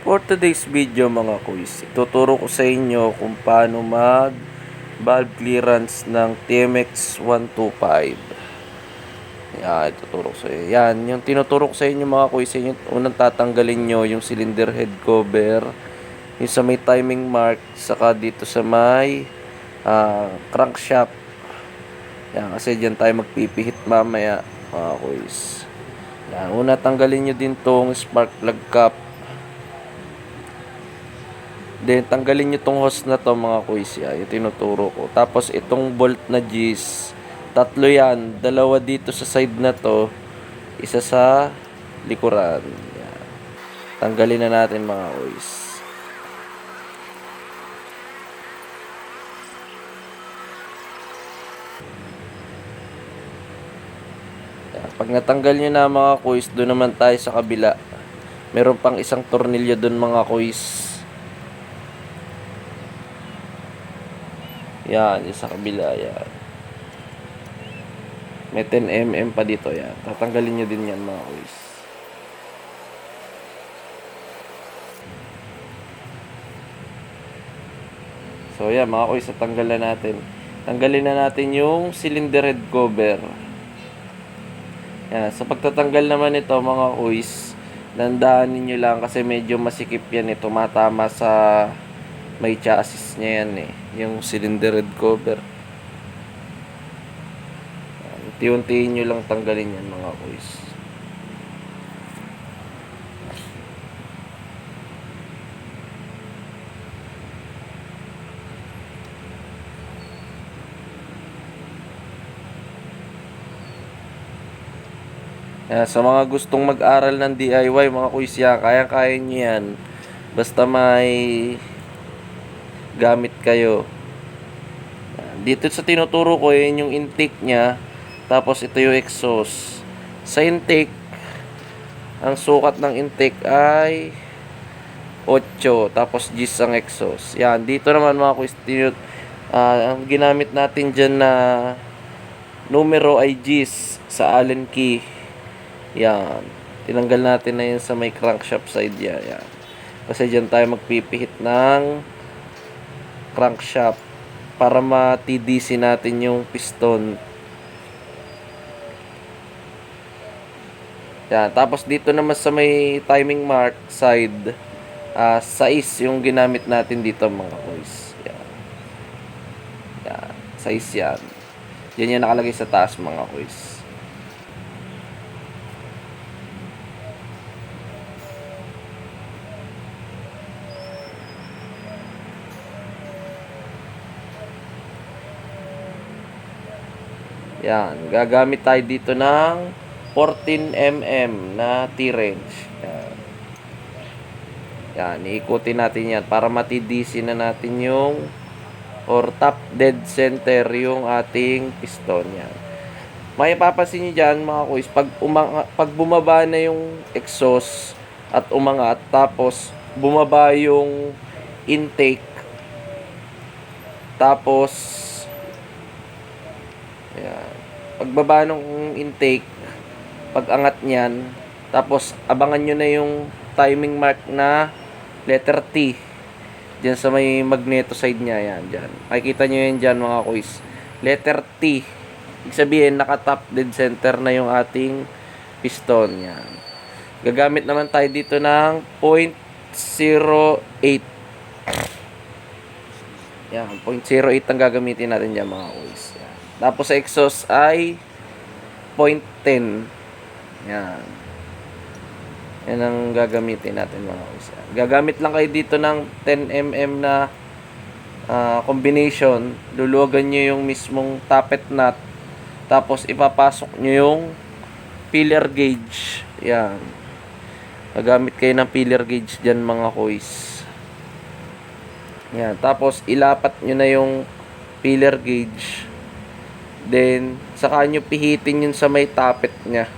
For today's video mga kuys, ituturo ko sa inyo kung paano mag valve clearance ng TMX 125. Yan, ituturo ko sa inyo. Yan, yung tinuturo ko sa inyo mga kuys, yung unang tatanggalin nyo yung cylinder head cover, yung sa may timing mark, saka dito sa may ah, crankshaft. Yan, kasi dyan tayo magpipihit mamaya mga kuys. Yan, una tanggalin nyo din tong spark plug cap. Then, tanggalin nyo tong hose na to mga kuys. Yan, yung tinuturo ko. Tapos, itong bolt na G's, tatlo yan. Dalawa dito sa side na to. Isa sa likuran. Yan. Tanggalin na natin mga. Yan. Pag natanggal nyo na mga kuys, doon naman tayo sa kabila. Meron pang isang tornilyo doon mga kuys. Yan, yung sa kabila, yan. May 10mm pa dito, yan. Tatanggalin nyo din yan mga kuys. So, yan mga kuys, natanggal na natin. Tanggalin na natin yung cylinder head cover. Yan, sa pagtatanggal naman ito mga kuys, dandahanin nyo lang kasi medyo masikip yan eh. Tumatama sa may chassis niya yan eh. Yung cylinder head cover. Unti-untiin nyo lang tanggalin yan mga kuys. Yan, sa mga gustong mag-aral ng DIY, mga kuys yan, kaya-kaya nyo yan. Basta may gamit kayo. Yan. Dito sa tinuturo ko, yun yung intake niya. Tapos ito yung exhaust. Sa intake, ang sukat ng intake ay 8. Tapos G's ang exhaust. Yan. Dito naman mga tinut ah, ang ginamit natin dyan na numero ay G's sa Allen key. Yan. Tinanggal natin na yun sa may crankshaft side yan. Yan. Kasi dyan tayo magpipihit ng crankshaft para ma-TDC natin yung piston. Yan. Tapos dito naman sa may timing mark side, ah size yung ginamit natin dito mga boys. Yan. Yan. Size yan. Yan yung nakalagay sa taas mga boys. Yan, gagamit tayo dito ng 14mm na T-wrench. Yan. Yan, iikutin natin yan para matidisi na natin yung or top dead center yung ating piston yan. May papansin nyo dyan mga kuys, pag, umang, pag bumaba na yung exhaust at umangat, tapos bumaba yung intake, tapos Ayan. Pagbaba ng intake, pag-angat niyan, tapos abangan nyo na yung timing mark na letter T. Diyan sa may magneto side niya, yan, diyan. Makikita nyo yan diyan mga kuys. Letter T. Ibig sabihin, naka-top dead center na yung ating piston. Yan. Gagamit naman tayo dito ng 0.08. Yan, 0.08 ang gagamitin natin dyan mga kuys. Tapos sa exhaust ay 0.10. Yan. Yan ang gagamitin natin mga kuys. Yan. Gagamit lang kayo dito ng 10mm na ah, combination. Luluwagan nyo yung mismong tappet nut. Tapos ipapasok nyo yung filler gauge. Yan. Gagamit kayo ng filler gauge dyan mga kuys. Yan. Tapos, ilapat nyo na yung filler gauge. Then, saka nyo pihitin yun sa may tapet niya.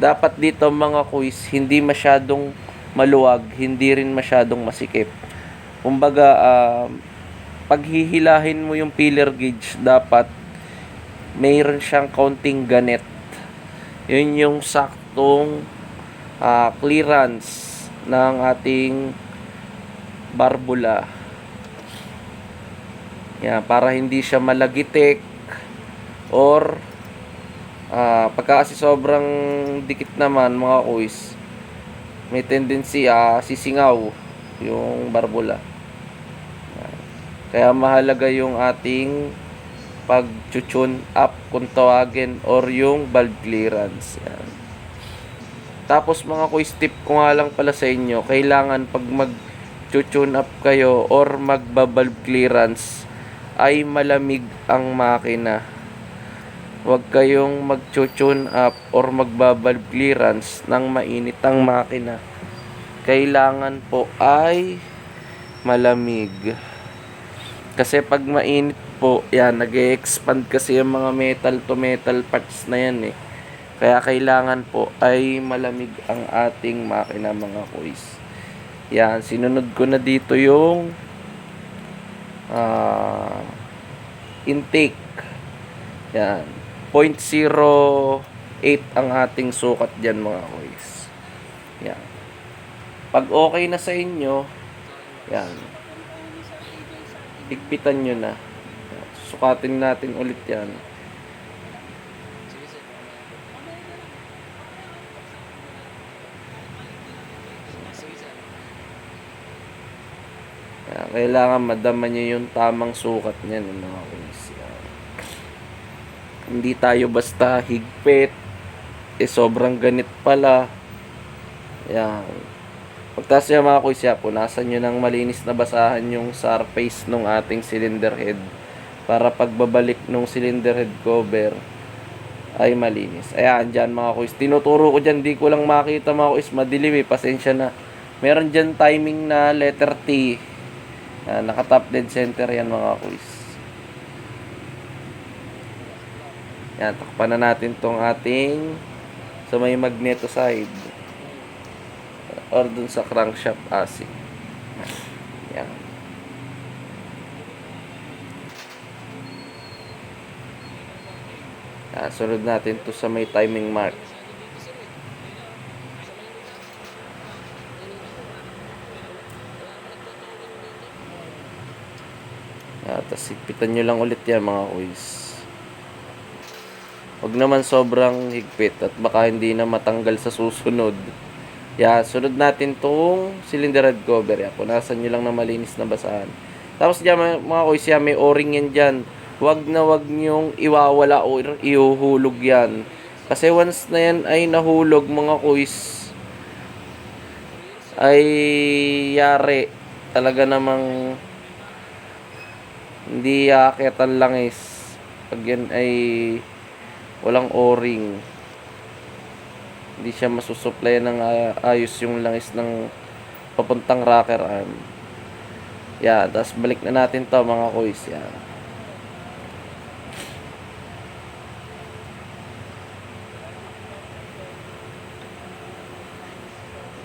Dapat dito mga kuys, hindi masyadong maluwag, hindi rin masyadong masikip. Kumbaga, ah, paghihilahin mo yung filler gauge, dapat mayroon siyang kaunting ganet. Yun yung saktong ah, clearance ng ating barbula. Yan, para hindi siya malagitik or ah pagka kasi sobrang dikit naman mga kuis, may tendency ah sisingaw yung barbula. Yan. Kaya mahalaga yung ating pag-tune up kung tawagin or yung valve clearance. Yan. Tapos mga quiz tip ko nga lang pala sa inyo, kailangan pag mag-tune up kayo or magba-valve clearance ay malamig ang makina. Huwag kayong mag-tune up or magba-valve clearance ng mainit ang makina. Kailangan po ay malamig. Kasi pag mainit po, yan, nag expand kasi yung mga metal to metal parts na yan eh. Kaya kailangan po ay malamig ang ating makina mga kuys. Yan, sinunod ko na dito yung ah, intake. Yan, 0.08 ang ating sukat dyan mga kuys. Yan. Pag okay na sa inyo, yan, higpitan nyo na. Sukatin natin ulit yan. Kaya kailangan madama nyo yung tamang sukat niyan ng mga kuys. Yan. Hindi tayo basta higpit. Eh sobrang ganit pala. Yan. Pagtas nyo mga kuys, ya, punasan nyo ng malinis na basahan yung surface ng ating cylinder head para pagbabalik ng cylinder head cover ay malinis. Ayan, dyan mga kuys. Tinuturo ko dyan, di ko lang makita mga kuys. Madilim eh, pasensya na. Meron dyan timing na letter T. Yan, naka-top dead center yan mga kuys. Yan, takpan na natin tong ating sa may magneto side or dun sa crankshaft AC. Yan. Yan, sunod natin to sa may timing mark. Yan, higpitan nyo lang ulit yan mga kuys. Huwag naman sobrang higpit at baka hindi na matanggal sa susunod. Yan, sunod natin tong cylinder head cover. Yan, punasan nyo lang na malinis na basahan. Tapos dyan mga, mga kuys, yan, may o-ring yan dyan. Huwag na huwag nyong iwawala o ihuhulog yan. Kasi once na yan ay nahulog mga kuys, ay yari. Talaga namang hindi aakyat ang langis. Pag yan ay walang o-ring. Hindi siya masusupply ng ay- ayos yung langis ng papuntang rocker arm. Yeah, tapos balik na natin to mga kuys. Yeah.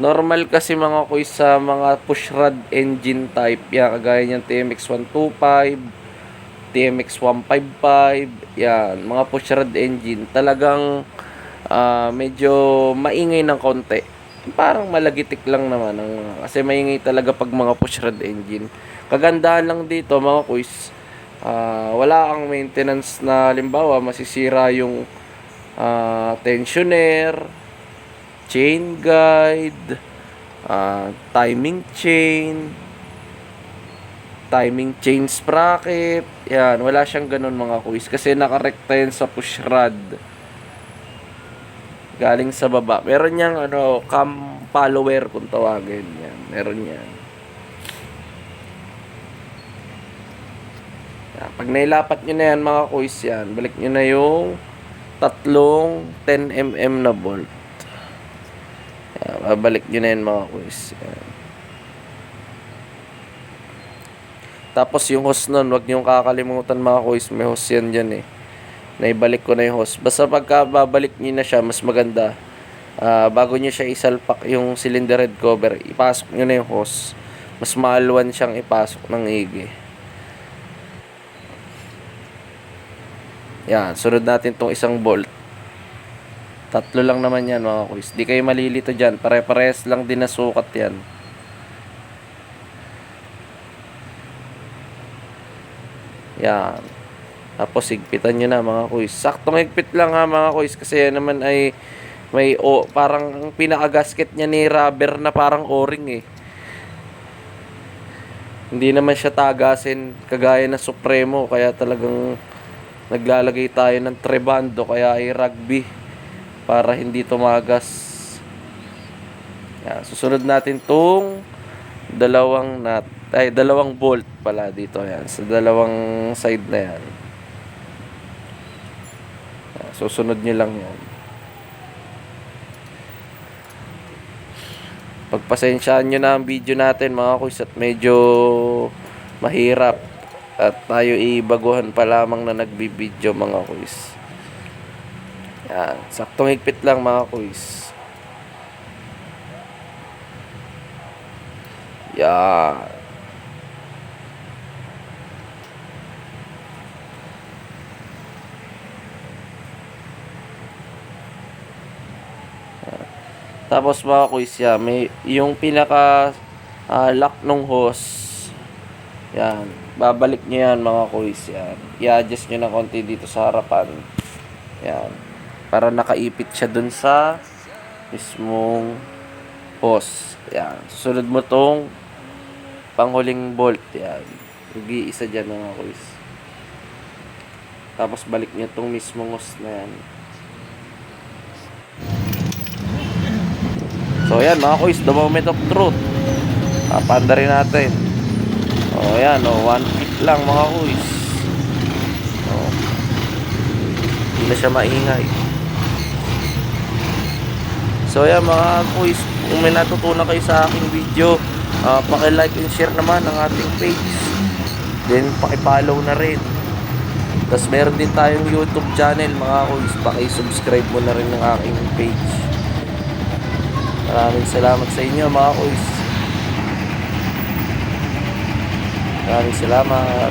Normal kasi mga kuys sa mga pushrod engine type. Yan, kagaya niyan TMX 125, TMX 155. Yan, mga pushrod engine. Talagang ah, medyo maingay ng konti. Parang malagitik lang naman. Ang, kasi maingay talaga pag mga pushrod engine. Kagandahan lang dito mga kuys. ah, wala kang maintenance na limbawa masisira yung ah, tensioner, chain guide, ah, timing chain, timing chain sprocket. Yan, wala siyang ganun mga kuys kasi nakarekta yan sa push rod. Galing sa baba. Meron niyang ano, cam follower kung tawagin yan. Meron yan. Yan, Pag nailapat nyo na yan mga kuys yan, balik nyo na yung tatlong 10mm na bolt. Yan, babalik nyo na yan mga kuys. Yan. Tapos yung hose nun, wag nyo kakalimutan mga kuys, may hose yan dyan eh. Naibalik ko na yung hose. Basta pagka babalik nyo na siya, mas maganda. Ah, bago nyo siya isalpak yung cylinder head cover, ipasok nyo na yung hose. Mas maalwan siyang ipasok ng igi. Yan, sunod natin tong isang bolt. Tatlo lang naman yan mga kuys. Di kayo malilito dyan. Pare-pares lang din na sukat yan. Yan. Tapos higpitan nyo na mga kuys. Saktong higpit lang ha mga kuys. Kasi yan naman ay may o parang ang pinaka-gasket niya ni rubber na parang o-ring eh. Hindi naman siya tagasin kagaya ng Supremo kaya talagang naglalagay tayo ng trebando kaya ay rugby para hindi tumagas. Yan, susunod natin tong dalawang nut ay dalawang bolt pala dito yan sa dalawang side na yan. Yan, susunod nyo lang yan. Pagpasensyaan nyo na ang video natin mga kuys at medyo mahirap at tayo ibaguhan pa lamang na nagbibideo mga kuys. Yan, saktong higpit lang mga kuys. Yan. Tapos mga kuys, yan, may yung pinaka ah, lock nung hose. Yan, babalik nyo yan mga kuys, yan. I-adjust nyo ng konti dito sa harapan. Yan. Para nakaipit siya dun sa mismong hose. Yan. Susunod mo tong panghuling bolt. Yan. Mag-iisa dyan mga kuys. Tapos balik nyo tong mismong hose na yan. So yan mga kuys, the moment of truth. Papanda rin natin. O yan, o, one feet lang mga kuys. O, hindi na siya maingay. So yan mga kuys, kung may natutunan kayo sa aking video, uh, paki-like and share naman ang ating page. Then paki-follow na rin. Tapos meron din tayong YouTube channel mga kuys, paki-subscribe mo na rin ng aking page. Maraming salamat sa inyo mga kuys. Maraming salamat.